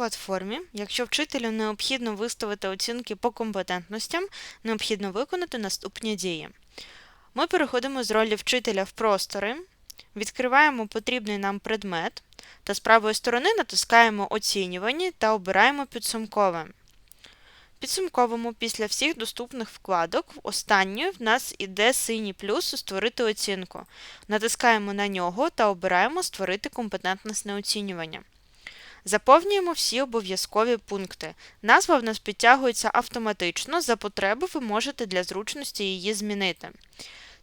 платформі, якщо вчителю необхідно виставити оцінки по компетентностям, необхідно виконати наступні дії. Ми переходимо з ролі вчителя в простори, відкриваємо потрібний нам предмет та з правої сторони натискаємо Оцінювання та обираємо підсумкове. Підсумковому після всіх доступних вкладок останньою в нас іде синій плюс Створити оцінку. Натискаємо на нього та обираємо Створити компетентностне оцінювання. Заповнюємо всі обов'язкові пункти. Назва в нас підтягується автоматично, за потреби ви можете для зручності її змінити.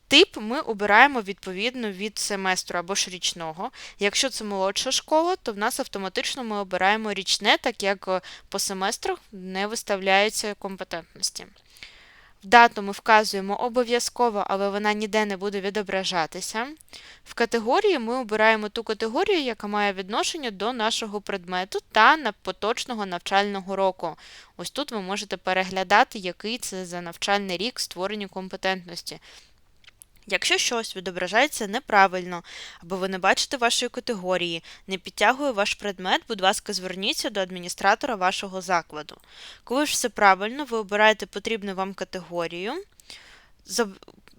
Тип ми обираємо відповідно від семестру або ж річного. Якщо це молодша школа, то в нас автоматично ми обираємо річне, так як по семестрах не виставляються компетентності. Дату ми вказуємо обов'язково, але вона ніде не буде відображатися. В категорії ми обираємо ту категорію, яка має відношення до нашого предмету та на поточного навчального року. Ось тут ви можете переглядати, який це за навчальний рік створення компетентності. Якщо щось відображається неправильно, або ви не бачите вашої категорії, не підтягує ваш предмет, будь ласка, зверніться до адміністратора вашого закладу. Коли ж все правильно, ви обираєте потрібну вам категорію,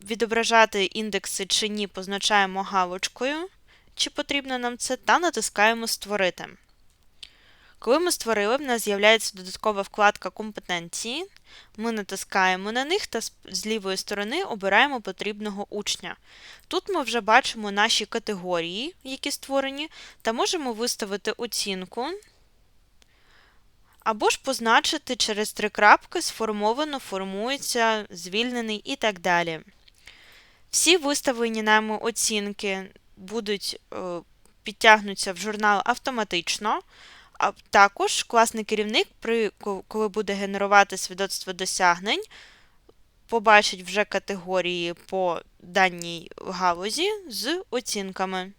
відображати індекси чи ні, позначаємо галочкою, чи потрібно нам це, та натискаємо Створити. Коли ми створили, в нас з'являється додаткова вкладка Компетенції. Ми натискаємо на них та з лівої сторони обираємо потрібного учня. Тут ми вже бачимо наші категорії, які створені, та можемо виставити оцінку. Або ж позначити через три крапки сформовано, формується, звільнений і так далі. Всі виставлені нами оцінки будуть е, підтягнуться в журнал автоматично. А також класний керівник, при, коли буде генерувати свідоцтво досягнень, побачить вже категорії по даній галузі з оцінками.